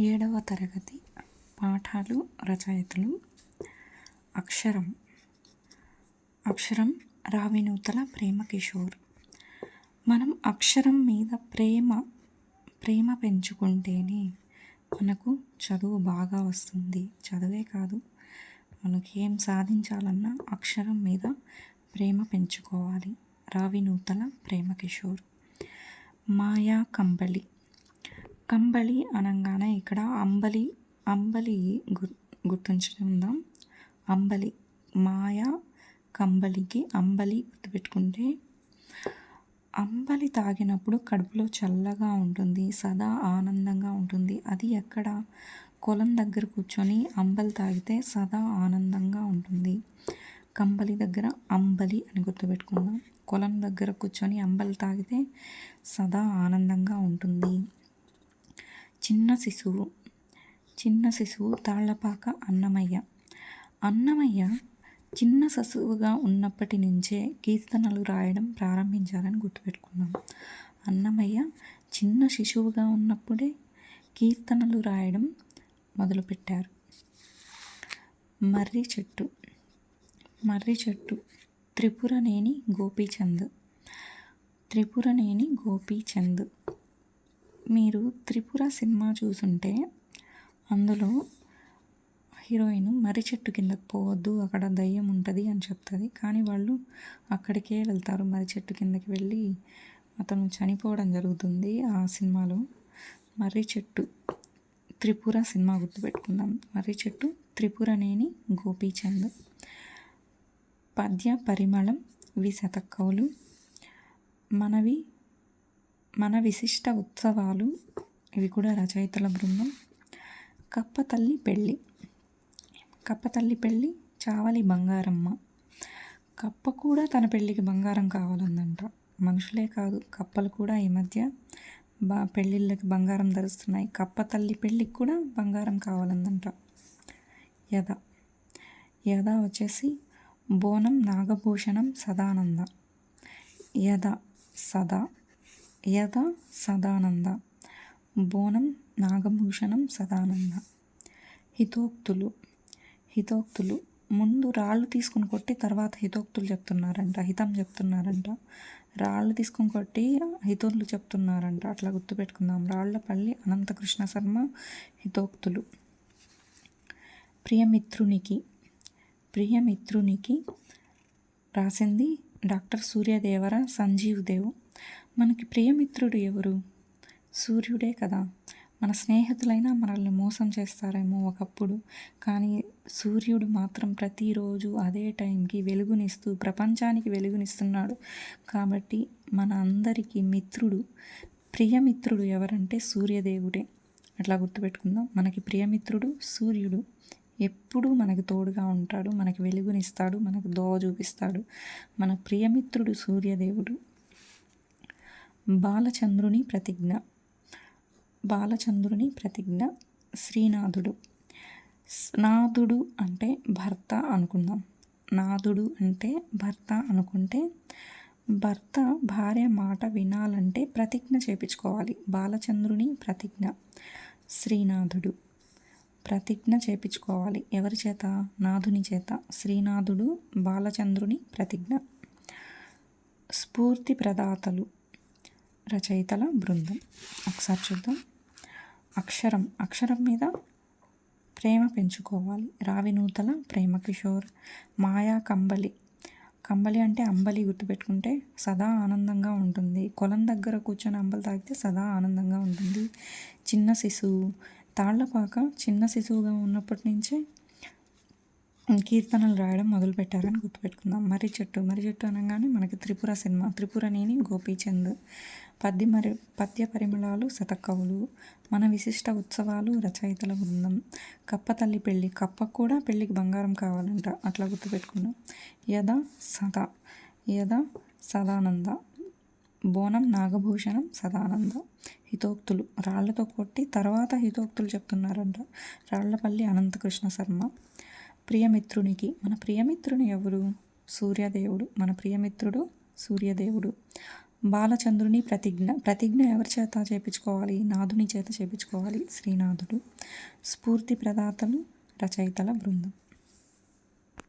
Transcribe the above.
ఏడవ తరగతి పాఠాలు రచయితలు. అక్షరం. అక్షరం రావినూతల ప్రేమ కిషోర్. మనం అక్షరం మీద ప్రేమ ప్రేమ పెంచుకుంటేనే మనకు చదువు బాగా వస్తుంది. చదువే కాదు మనకి ఏం సాధించాలన్నా అక్షరం మీద ప్రేమ పెంచుకోవాలి. రావినూతల ప్రేమ కిషోర్. మాయా కంబళి. కంబళి అనగానే ఇక్కడ అంబలి అంబలి గుర్ గుర్తుంచుకుందాం అంబలి మాయ కంబలికి అంబలి గుర్తుపెట్టుకుంటే అంబలి తాగినప్పుడు కడుపులో చల్లగా ఉంటుంది సదా ఆనందంగా ఉంటుంది. అది ఎక్కడ? కొలం దగ్గర కూర్చొని అంబలి తాగితే సదా ఆనందంగా ఉంటుంది. కంబలి దగ్గర అంబలి అని గుర్తుపెట్టుకుందాం కొలం దగ్గర కూర్చొని అంబలి తాగితే సదా ఆనందంగా ఉంటుంది. చిన్న శిశువు చిన్న శిశువు తాళ్ళపాక అన్నమయ్య. అన్నమయ్య చిన్న శిశువుగా ఉన్నప్పటి నుంచే కీర్తనలు రాయడం ప్రారంభించాలని గుర్తుపెట్టుకున్నాం. అన్నమయ్య చిన్న శిశువుగా ఉన్నప్పుడే కీర్తనలు రాయడం మొదలుపెట్టారు. మర్రి చెట్టు మర్రి చెట్టు త్రిపురనేని గోపీచంద్ త్రిపురనేని గోపీచంద్. మీరు త్రిపుర సినిమా చూసుంటే అందులో హీరోయిన్ మర్రి చెట్టు కిందకు పోవద్దు అక్కడ దయ్యం ఉంటుంది అని చెప్తుంది. కానీ వాళ్ళు అక్కడికే వెళ్తారు మర్రి చెట్టు కిందకి వెళ్ళి. అతను చనిపోవడం జరుగుతుంది ఆ సినిమాలో. మర్రి చెట్టు త్రిపుర సినిమా గుర్తుపెట్టుకుందాం. మర్రి చెట్టు త్రిపురనేని గోపీచంద్. పద్య పరిమళం వి శతకవులు మనవి మన విశిష్ట ఉత్సవాలు ఇవి కూడా రచయితల బృందం. కప్పతల్లి పెళ్ళి. కప్పతల్లి పెళ్ళి చావలి బంగారమ్మ. కప్ప కూడా తన పెళ్ళికి బంగారం కావాలందంట. మనుషులే కాదు కప్పలు కూడా ఈ మధ్య బా పెళ్ళిళ్ళకి బంగారం ధరిస్తున్నాయి. కప్ప తల్లి పెళ్ళికి కూడా బంగారం కావాలందంట. యథ యథ వచ్చేసి బోనం నాగభూషణం సదానంద. యథ సదా. యథ సదానంద బోనం నాగభూషణం సదానంద. హితోక్తులు హితోక్తులు ముందు రాళ్ళు తీసుకుని కొట్టి తర్వాత హితోక్తులు చెప్తున్నారంట హితం చెప్తున్నారంట. రాళ్ళు తీసుకొని కొట్టి హితోక్తులు చెప్తున్నారంట. అట్లా గుర్తుపెట్టుకుందాం. రాళ్ళపల్లి అనంతకృష్ణ శర్మ హితోక్తులు. ప్రియమిత్రునికి ప్రియమిత్రునికి రాసింది డాక్టర్ సూర్యదేవర సంజీవ్ దేవ్. మనకి ప్రియమిత్రుడు ఎవరు? సూర్యుడే కదా. మన స్నేహితులైనా మనల్ని మోసం చేస్తారేమో ఒకప్పుడు. కానీ సూర్యుడు మాత్రం ప్రతిరోజు అదే టైంకి వెలుగునిస్తూ ప్రపంచానికి వెలుగునిస్తున్నాడు. కాబట్టి మన అందరికీ మిత్రుడు ప్రియమిత్రుడు ఎవరంటే సూర్యదేవుడే. అట్లా గుర్తుపెట్టుకుందాం? మనకి ప్రియమిత్రుడు సూర్యుడు ఎప్పుడూ మనకు తోడుగా ఉంటాడు మనకి వెలుగునిస్తాడు మనకు దోవ చూపిస్తాడు. మన ప్రియమిత్రుడు సూర్యదేవుడు. బాలచంద్రుని ప్రతిజ్ఞ. బాలచంద్రుని ప్రతిజ్ఞ శ్రీనాథుడు. నాథుడు అంటే భర్త అనుకుందాం. నాథుడు అంటే భర్త అనుకుంటే భర్త భార్య మాట వినాలంటే ప్రతిజ్ఞ చేపించుకోవాలి. బాలచంద్రుని ప్రతిజ్ఞ శ్రీనాథుడు. ప్రతిజ్ఞ చేపించుకోవాలి. ఎవరి చేత? నాథుని చేత. శ్రీనాథుడు బాలచంద్రుని ప్రతిజ్ఞ. స్ఫూర్తి ప్రదాతలు రచయితల బృందం. ఒకసారి చూద్దాం. అక్షరం. అక్షరం మీద ప్రేమ పెంచుకోవాలి. రావినూతల ప్రేమ కిషోర్. మాయా కంబలి. కంబలి అంటే అంబలి గుర్తుపెట్టుకుంటే సదా ఆనందంగా ఉంటుంది. కొలం దగ్గర కూర్చొని అంబలి తాగితే సదా ఆనందంగా ఉంటుంది. చిన్న శిశువు. తాళ్ళపాక చిన్న శిశువుగా ఉన్నప్పటి నుంచే కీర్తనలు రాయడం మొదలుపెట్టారని గుర్తుపెట్టుకుందాం. మర్రి చెట్టు మర్రి చెట్టు అనగానే మనకి త్రిపుర సినిమా త్రిపురనేని గోపీచంద్ పద్య మరి పద్య పరిమళాలు శతకవులు మన విశిష్ట ఉత్సవాలు రచయితల బృందం కప్ప తల్లి పెళ్ళి కప్ప కూడా పెళ్ళికి బంగారం కావాలంట. అట్లా గుర్తుపెట్టుకున్నాం యథ సదా యథ సదానంద బోనం నాగభూషణం సదానంద హితోక్తులు రాళ్ళతో కొట్టి తర్వాత హితోక్తులు చెప్తున్నారంట. రాళ్ళపల్లి అనంతకృష్ణ శర్మ ప్రియమిత్రునికి మన ప్రియమిత్రుని ఎవరు? సూర్యదేవుడు. మన ప్రియమిత్రుడు సూర్యదేవుడు. బాలచంద్రుని ప్రతిజ్ఞ. ప్రతిజ్ఞ ఎవరి చేత చేపించుకోవాలి? నాదుని చేత చేపించుకోవాలి శ్రీనాథుడు. స్ఫూర్తి ప్రదాతలు రచయితల బృందం.